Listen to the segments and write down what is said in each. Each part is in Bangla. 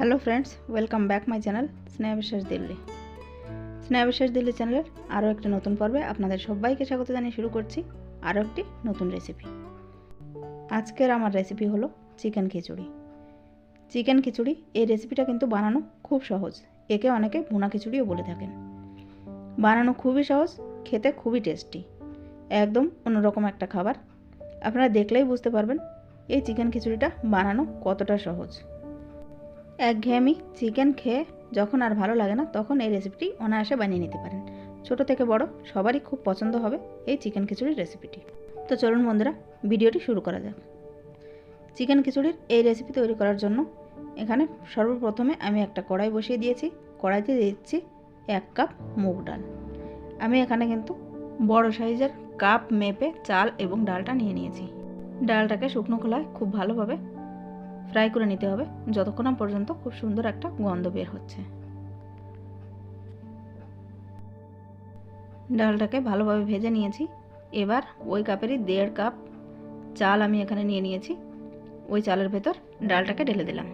Hello friends welcome back my channel Sneha Biswas Delhi Sneha বিশ্বাস দিল্লি চ্যানেলের আরও একটি নতুন পর্বে আপনাদের সবাইকে স্বাগত জানিয়ে শুরু করছি আরও একটি নতুন রেসিপি আজকের আমার রেসিপি হলো চিকেন খিচুড়ি। চিকেন খিচুড়ি, এই রেসিপিটা কিন্তু বানানো খুব সহজ। একে অনেকে ভুনা খিচুড়িও বলে থাকেন। বানানো খুবই সহজ, খেতে খুবই টেস্টি একদম অন্যরকম একটা খাবার। আপনারা দেখলেই বুঝতে পারবেন এই চিকেন খিচুড়িটা বানানো কতটা সহজ। একঘেয়েমি চিকেন খেয়ে যখন আর ভালো লাগে না, তখন এই রেসিপিটি অনায়াসে বানিয়ে নিতে পারেন। ছোট থেকে বড়, সবারই খুব পছন্দ হবে এই চিকেন খিচুড়ির রেসিপিটি তো চলুন বন্ধুরা, ভিডিওটি শুরু করা যাক। চিকেন খিচুড়ির এই রেসিপি তৈরি করার জন্য এখানে সর্বপ্রথমে আমি একটা কড়াই বসিয়ে দিয়েছি। কড়াইতে দিচ্ছি এক কাপ মুগ ডাল। আমি এখানে কিন্তু বড় সাইজের কাপ মেপে চাল এবং ডালটা নিয়ে নিয়েছি। ডালটাকে শুকনো খোলায় খুব ভালোভাবে ফ্রাই করে নিতে হবে। যতক্ষণ পর্যন্ত খুব সুন্দর একটা গন্ধ বের হচ্ছে। ডালটাকে ভালোভাবে ভেজে নিয়েছি। এবার ওই কাপেরই দেড় কাপ চাল আমি এখানে নিয়ে নিয়েছি। ওই চালের ভেতর ডালটাকে ঢেলে দিলাম।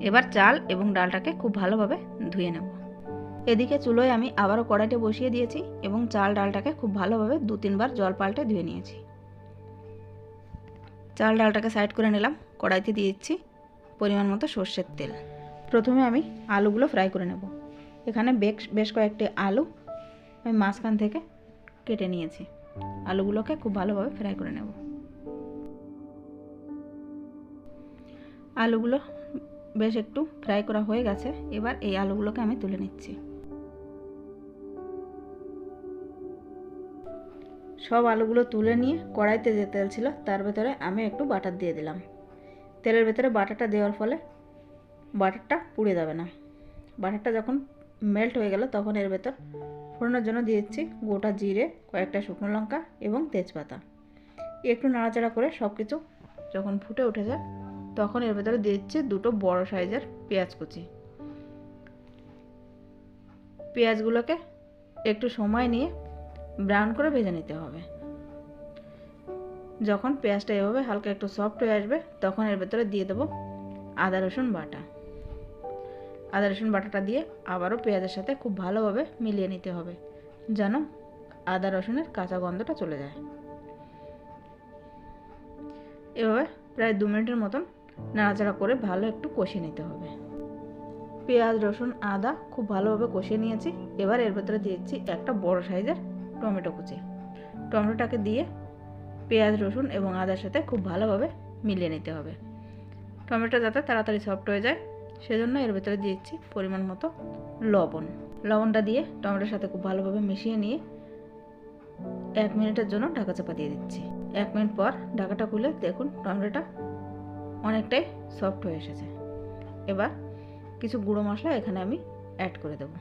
এবার চাল এবং ডালটাকে খুব ভালোভাবে ধুয়ে নেব। এদিকে চুলোয় আমি আবারও কড়াইতে বসিয়ে দিয়েছি এবং চাল ডালটাকে খুব ভালোভাবে দু তিনবার জল পাল্টে ধুয়ে নিয়েছি। চাল ডালটাকে সাইড করে নিলাম। কড়াইতে দিয়ে দিচ্ছি পরিমাণ মতো সর্ষের তেল। প্রথমে আমি আলুগুলো ফ্রাই করে নেব। এখানে বেশ বেশ কয়েকটি আলু আমি মাঝখান থেকে কেটে নিয়েছি। আলুগুলোকে খুব ভালোভাবে ফ্রাই করে নেব। আলুগুলো বেশ একটু ফ্রাই করা হয়ে গেছে। এবার এই আলুগুলোকে আমি তুলে নিচ্ছি। সব আলুগুলো তুলে নিয়ে কড়াইতে যে তেল ছিল তার ভেতরে আমি একটু বাটার দিয়ে দিলাম। তেলের ভেতরে বাটারটা দেওয়ার ফলে বাটারটা পুড়ে যাবে না। বাটারটা যখন মেল্ট হয়ে গেল, তখন এর ভেতর ফোড়নের জন্য দিয়েছি গোটা জিরে, কয়েকটা শুকনো লঙ্কা এবং তেজপাতা। একটু নাড়াচাড়া করে সব কিছু যখন ফুটে উঠে যায়, তখন এর ভেতরে দিয়ে দিচ্ছি দুটো বড় সাইজের পেঁয়াজ কুচি। পেঁয়াজগুলোকে একটু সময় নিয়ে ব্রাউন করে ভেজে নিতে হবে। যখন পেঁয়াজটা এভাবে হালকা একটু সফট হয়ে আসবে, তখন এর ভেতরে দিয়ে দেবো আদা, রসুন বাটা। আদা, রসুন বাটাটা দিয়ে আবারও পেঁয়াজের সাথে খুব ভালোভাবে মিলিয়ে নিতে হবে, যেন আদা, রসুনের কাঁচা গন্ধটা চলে যায়। এভাবে প্রায় দু মিনিটের মতন নাড়াচাড়া করে ভালো একটু কষিয়ে নিতে হবে। পেঁয়াজ, রসুন, আদা খুব ভালোভাবে কষিয়ে নিয়েছি। এবার এর ভেতরে দিয়েছি একটা বড় সাইজের টমেটো কুচি। টমেটোটাকে দিয়ে পেঁয়াজ, রসুন এবং আদার সাথে খুব ভালোভাবে মিলিয়ে নিতে হবে। টমেটো যাতে তাড়াতাড়ি সফট হয়ে যায়, সেজন্য এর ভেতরে দিয়েছি পরিমাণ মতো লবণ। লবণটা দিয়ে টমেটোর সাথে খুব ভালোভাবে মিশিয়ে নিয়ে এক মিনিটের জন্য ঢাকা চাপা দিয়ে দিচ্ছি। এক মিনিট পর ঢাকাটা খুলে দেখুন টমেটোটা অনেকটাই সফট হয়ে এসেছে। এবার কিছু গুঁড়ো মশলা এখানে আমি অ্যাড করে দেব।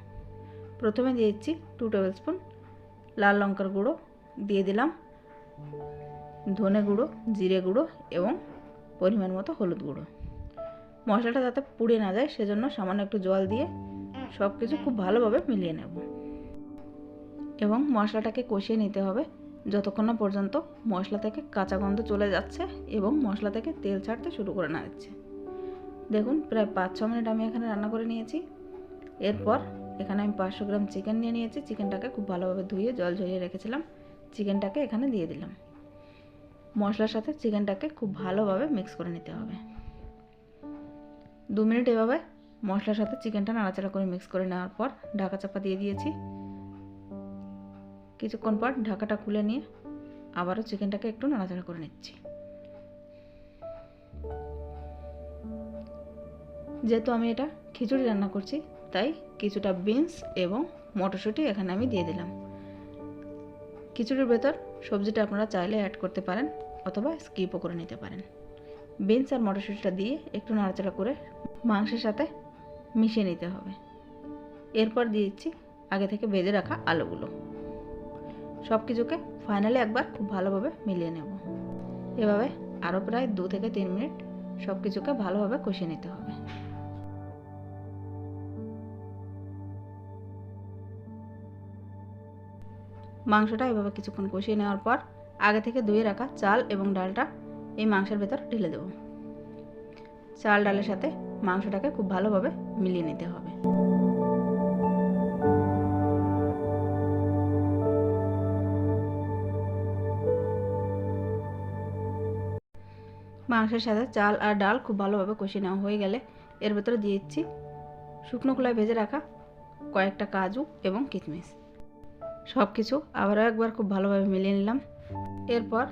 প্রথমে দিয়ে দিচ্ছি টু টেবিল স্পুন লাল লঙ্কার গুঁড়ো, দিয়ে দিলাম ধনে গুঁড়ো, জিরে গুঁড়ো এবং পরিমাণ মতো হলুদ গুঁড়ো। মশলাটা যাতে পুড়ে না যায়, সেজন্য সামান্য একটু জল দিয়ে সব কিছু খুব ভালোভাবে মিলিয়ে নেব। এবং মশলাটাকে কষিয়ে নিতে হবে যতক্ষণ না পর্যন্ত মশলা থেকে কাঁচা গন্ধ চলে যাচ্ছে এবং মশলা থেকে তেল ছাড়তে শুরু করে না যাচ্ছে দেখুন, প্রায় পাঁচ ছ মিনিট আমি এখানে রান্না করে নিয়েছি। এরপর এখানে আমি পাঁচশো গ্রাম চিকেন নিয়ে নিয়েছি। চিকেনটাকে খুব ভালোভাবে ধুয়ে জল ঝরিয়ে রেখেছিলাম। চিকেনটাকে এখানে দিয়ে দিলাম। মশলার সাথে চিকেনটাকে খুব ভালোভাবে মিক্স করে নিতে হবে। দু মিনিট এভাবে মশলার সাথে চিকেনটা নাড়াচাড়া করে মিক্স করে নেওয়ার পর ঢাকা চাপা দিয়ে দিয়েছি। কিছুক্ষণ পর ঢাকাটা খুলে নিয়ে আবারও চিকেনটাকে একটু নাড়াচাড়া করে নিচ্ছি। যেহেতু আমি এটা খিচুড়ি রান্না করছি, তাই কিছুটা বিনস এবং মটরশুঁটি এখানে আমি দিয়ে দিলাম। খিচুড়ির ভেতর সবজিটা আপনারা চাইলে অ্যাড করতে পারেন। অথবা স্কিপও করে নিতে পারেন। বিনস আর মটরশুঁটিটা দিয়ে একটু নাড়াচাড়া করে মাংসের সাথে মিশিয়ে নিতে হবে। এরপর দিয়ে দিচ্ছি আগে থেকে ভেজে রাখা আলুগুলো। সব কিছুকে ফাইনালি একবার খুব ভালোভাবে মিলিয়ে নেব। এভাবে আরও প্রায় দু থেকে তিন মিনিট সব কিছুকে ভালোভাবে কষিয়ে নিতে হবে। মাংসটা এভাবে কিছুক্ষণ কষিয়ে নেওয়ার পর আগে থেকে ধুয়ে রাখা চাল এবং ডালটা এই মাংসের ভেতর ঢেলে দেবো। চাল, ডালের সাথে মাংসটাকে খুব ভালোভাবে মিলিয়ে নিতে হবে। মাংসের সাথে চাল আর ডাল খুব ভালোভাবে কষিয়ে নেওয়া হয়ে গেলে এর ভেতরে দিয়ে দিচ্ছি শুকনো খোলায় ভেজে রাখা কয়েকটা কাজু এবং কিশমিশ। সব কিছু আবারও একবার খুব ভালোভাবে মিলিয়ে নিলাম। এরপর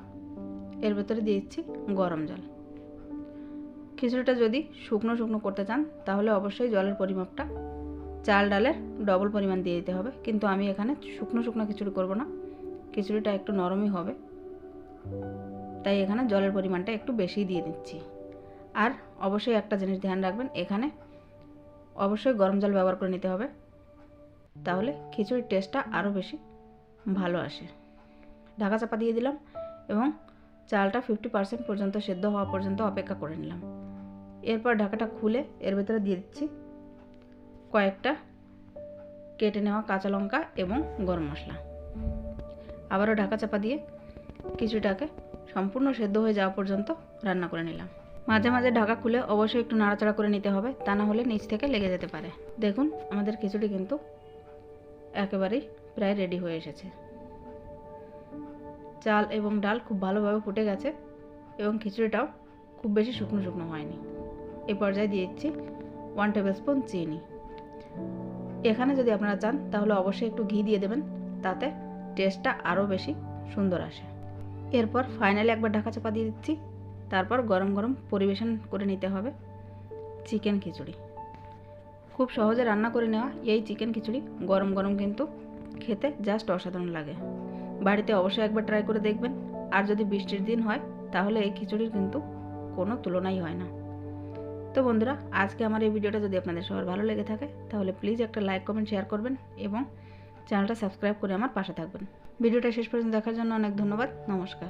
এর ভেতরে দিয়ে দিচ্ছি গরম জল। খিচুড়িটা যদি শুকনো শুকনো করতে চান, তাহলে অবশ্যই জলের পরিমাপটা চাল ডালের ডবল পরিমাণ দিয়ে দিতে হবে। কিন্তু আমি এখানে শুকনো শুকনো খিচুড়ি করব না। খিচুড়িটা একটু নরমই হবে। তাই এখানে জলের পরিমাণটা একটু বেশি দিয়ে দিচ্ছি। আর অবশ্যই একটা জিনিস ধ্যান রাখবেন, এখানে অবশ্যই গরম জল ব্যবহার করে নিতে হবে। তাহলে খিচুড়ির টেস্টটা আরও বেশি ভালো আসে। ঢাকা চাপা দিয়ে দিলাম এবং চালটা ফিফটি পার্সেন্ট পর্যন্ত সেদ্ধ হওয়া পর্যন্ত অপেক্ষা করে নিলাম। এরপর ঢাকাটা খুলে এর ভেতরে দিয়ে দিচ্ছি কয়েকটা কেটে নেওয়া কাঁচা লঙ্কা এবং গরম মশলা। আবারও ঢাকা চাপা দিয়ে কিছুটাকে সম্পূর্ণ সেদ্ধ হয়ে যাওয়া পর্যন্ত রান্না করে নিলাম। মাঝে মাঝে ঢাকা খুলে অবশ্যই একটু নাড়াচাড়া করে নিতে হবে, তা না হলে নিচ থেকে লেগে যেতে পারে। দেখুন, আমাদের খিচুড়ি কিন্তু একেবারেই প্রায় রেডি হয়ে এসেছে। চাল এবং ডাল খুব ভালোভাবে ফুটে গেছে এবং খিচুড়িটাও খুব বেশি শুকনো শুকনো হয়নি। এ পর্যায়ে দিয়ে দিচ্ছি ওয়ান টেবিল স্পুন চিনি। এখানে যদি আপনারা চান, তাহলে অবশ্যই একটু ঘি দিয়ে দেবেন, তাতে টেস্টটা আরও বেশি সুন্দর আসে। এরপর ফাইনালি একবার ঢাকা চাপা দিয়ে দিচ্ছি। তারপর গরম গরম পরিবেশন করে নিতে হবে চিকেন খিচুড়ি। খুব সহজে রান্না করে নেওয়া এই চিকেন খিচুড়ি গরম গরম কিন্তু খেতে জাস্ট অসাধারণ লাগে। বাড়িতে অবশ্যই একবার ট্রাই করে দেখবেন। আর যদি বৃষ্টির দিন হয়, তাহলে এই খিচুড়ির কিন্তু কোনো তুলনাই হয় না। তো বন্ধুরা, আজকে আমার এই ভিডিওটা যদি আপনাদের সবার ভালো লেগে থাকে, তাহলে প্লিজ একটা লাইক কমেন্ট শেয়ার করবেন এবং চ্যানেলটা সাবস্ক্রাইব করে আমার পাশে থাকবেন। ভিডিওটা শেষ পর্যন্ত দেখার জন্য অনেক ধন্যবাদ। নমস্কার।